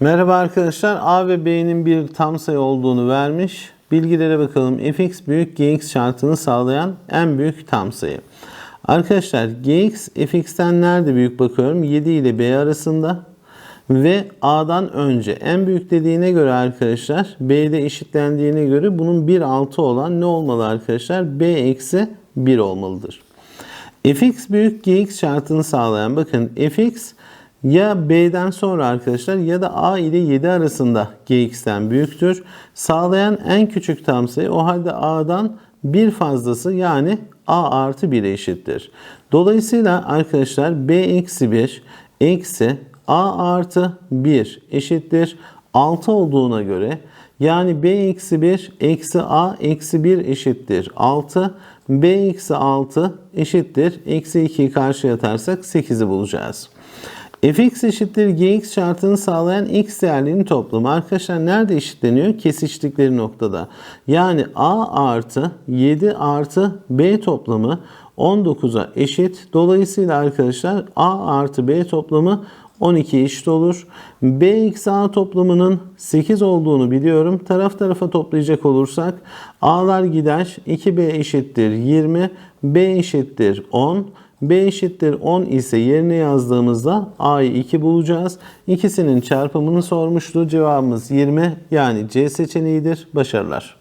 Merhaba arkadaşlar. A ve B'nin bir tam sayı olduğunu vermiş. Bilgilere bakalım. fx büyük gx şartını sağlayan en büyük tam sayı. Arkadaşlar gx fx'ten nerede büyük bakıyorum? 7 ile b arasında ve a'dan önce. En büyük dediğine göre arkadaşlar b'de eşitlendiğine göre bunun 1 6 olan ne olmalı arkadaşlar? b eksi 1 olmalıdır. fx büyük gx şartını sağlayan bakın fx ya b'den sonra arkadaşlar ya da a ile 7 arasında gx'ten büyüktür. Sağlayan en küçük tam sayı o halde a'dan bir fazlası yani a artı 1'e eşittir. Dolayısıyla arkadaşlar b eksi 1 eksi a artı 1 eşittir 6 olduğuna göre yani b eksi 1 eksi a eksi 1 eşittir 6. b eksi 6 eşittir. Eksi 2'yi karşıya atarsak 8'i bulacağız. Fx eşittir gx şartını sağlayan x değerlerinin toplamı. Arkadaşlar nerede eşitleniyor? Kesiştikleri noktada. Yani a artı 7 artı b toplamı 19'a eşit. Dolayısıyla arkadaşlar a artı b toplamı 12 eşit olur. B eksi A toplamının 8 olduğunu biliyorum. Taraf tarafa toplayacak olursak A'lar gider. 2B eşittir 20. B eşittir 10. B eşittir 10 ise yerine yazdığımızda A'yı 2 bulacağız. İkisinin çarpımını sormuştu. Cevabımız 20 yani C seçeneğidir. Başarılar.